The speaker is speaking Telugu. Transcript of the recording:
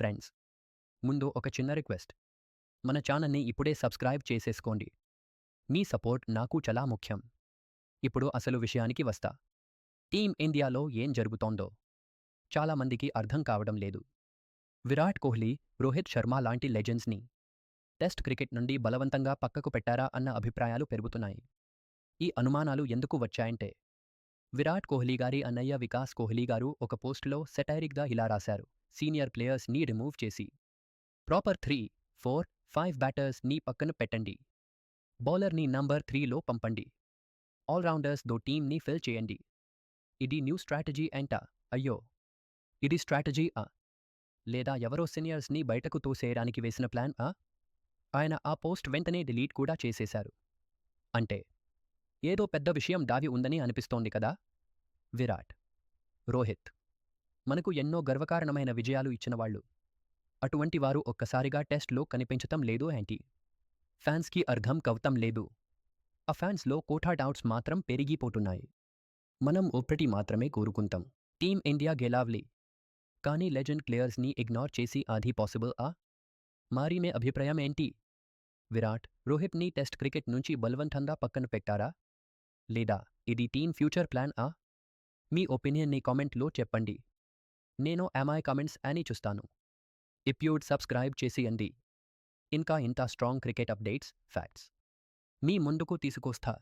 ఫ్రెండ్స్. ముందు ఒక చిన్న రిక్వెస్ట్. మన ఛానల్ని ఇప్పుడే సబ్స్క్రైబ్ చేసేసుకోండి. మీ సపోర్ట్ నాకు చాలా ముఖ్యం. ఇప్పుడు అసలు విషయానికి వస్తా. టీం ఇండియాలో ఏం జరుగుతోందో. చాలామందికి అర్థం కావడం లేదు. విరాట్ కోహ్లీ రోహిత్ శర్మ లాంటి లెజెండ్స్ని టెస్ట్ క్రికెట్ నుండి బలవంతంగా పక్కకు పెట్టారా అన్న అభిప్రాయాలు పెరుగుతున్నాయి. ఈ అనుమానాలు ఎందుకు వచ్చాయంటే విరాట్ కోహ్లీ గారి అన్నయ్య వికాస్ కోహ్లీ గారు ఒక పోస్టులో సెటైరిక్గా ఇలా రాశారు. సీనియర్ ప్లేయర్స్ని రిమూవ్ చేసి. ప్రాపర్ త్రీ ఫోర్ ఫైవ్ బ్యాటర్స్ని పక్కన పెట్టండి. బౌలర్ని నంబర్ త్రీలో పంపండి. ఆల్రౌండర్స్ దో టీమ్ని ఫిల్ చేయండి. ఇది న్యూ స్ట్రాటజీ అంట అయ్యో! ఇది స్ట్రాటజీ ఆ! లేదా ఎవరో సీనియర్స్ని బయటకు తోసేయడానికి వేసిన ప్లాన్ ఆ! ఆయన ఆ పోస్ట్ వెంటనే డిలీట్ కూడా చేసేశారు. అంటే ఏదో పెద్ద విషయం దావి ఉందని అనిపిస్తోంది కదా! విరాట్ రోహిత్ మనకు ఎన్నో గర్వకారణమైన విజయాలు ఇచ్చినవాళ్ళు అటువంటి వారు ఒక్కసారిగా టెస్ట్లో కనిపించటం లేదు యాంటీ. ఫ్యాన్స్కి అర్థం కవతం లేదు. ఆ ఫ్యాన్స్లో కోఠా డౌట్స్ మాత్రం పెరిగిపోతున్నాయి. మనం ఒక్కటి మాత్రమే కోరుకుంటాం. టీం ఇండియా గెలావ్లీ. కానీ లెజెండ్ ప్లేయర్స్ని ఇగ్నోర్ చేసి ఆది పాసిబుల్ ఆ? మారి మే అభిప్రాయం ఏంటి? విరాట్ రోహిత్ని టెస్ట్ క్రికెట్ నుంచి బలవంతంగా పక్కన పెట్టారా? లేదా ఇది టీమ్ ఫ్యూచర్ ప్లాన్ ఆ? మీ ఒపీనియన్ని కామెంట్లో చెప్పండి. నేను ఎంఐ కమెంట్స్ అని చూస్తాను. ఇప్యూడ్ సబ్స్క్రైబ్ చేసియండి. ఇంకా ఇంత స్ట్రాంగ్ క్రికెట్ అప్డేట్స్ ఫ్యాక్ట్స్ మీ ముందుకు తీసుకొస్తా.